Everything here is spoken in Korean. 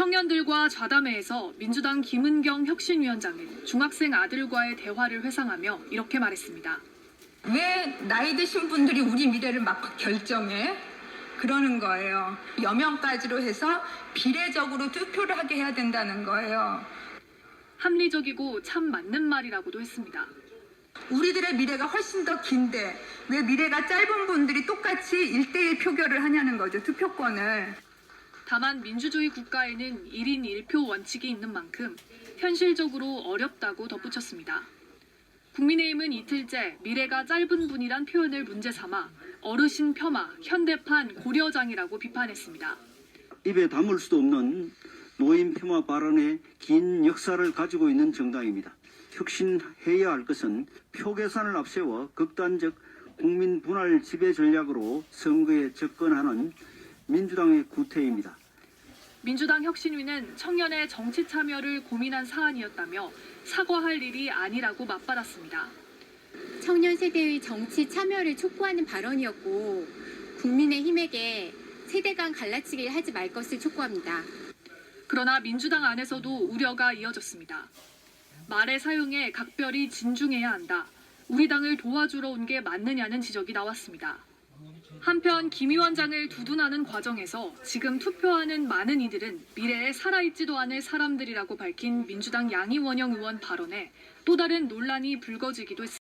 청년들과 좌담회에서 민주당 김은경 혁신위원장은 중학생 아들과의 대화를 회상하며 이렇게 말했습니다. 왜 나이 드신 분들이 우리 미래를 막 결정해? 그러는 거예요. 여명까지로 해서 비례적으로 투표를 하게 해야 된다는 거예요. 합리적이고 참 맞는 말이라고도 했습니다. 우리들의 미래가 훨씬 더 긴데 왜 미래가 짧은 분들이 똑같이 1대1 표결을 하냐는 거죠. 투표권을. 다만 민주주의 국가에는 1인 1표 원칙이 있는 만큼 현실적으로 어렵다고 덧붙였습니다. 국민의힘은 이틀째 미래가 짧은 분이란 표현을 문제 삼아 어르신 폄하, 현대판, 고려장이라고 비판했습니다. 입에 담을 수도 없는 노인 폄하 발언의 긴 역사를 가지고 있는 정당입니다. 혁신해야 할 것은 표 계산을 앞세워 극단적 국민 분할 지배 전략으로 선거에 접근하는 민주당의 구태입니다. 민주당 혁신위는 청년의 정치 참여를 고민한 사안이었다며 사과할 일이 아니라고 맞받았습니다. 청년 세대의 정치 참여를 촉구하는 발언이었고 국민의힘에게 세대 간 갈라치기를 하지 말 것을 촉구합니다. 그러나 민주당 안에서도 우려가 이어졌습니다. 말의 사용에 각별히 진중해야 한다. 우리 당을 도와주러 온 게 맞느냐는 지적이 나왔습니다. 한편 김 위원장을 두둔하는 과정에서 지금 투표하는 많은 이들은 미래에 살아있지도 않을 사람들이라고 밝힌 민주당 양이원영 의원 발언에 또 다른 논란이 불거지기도 했습니다.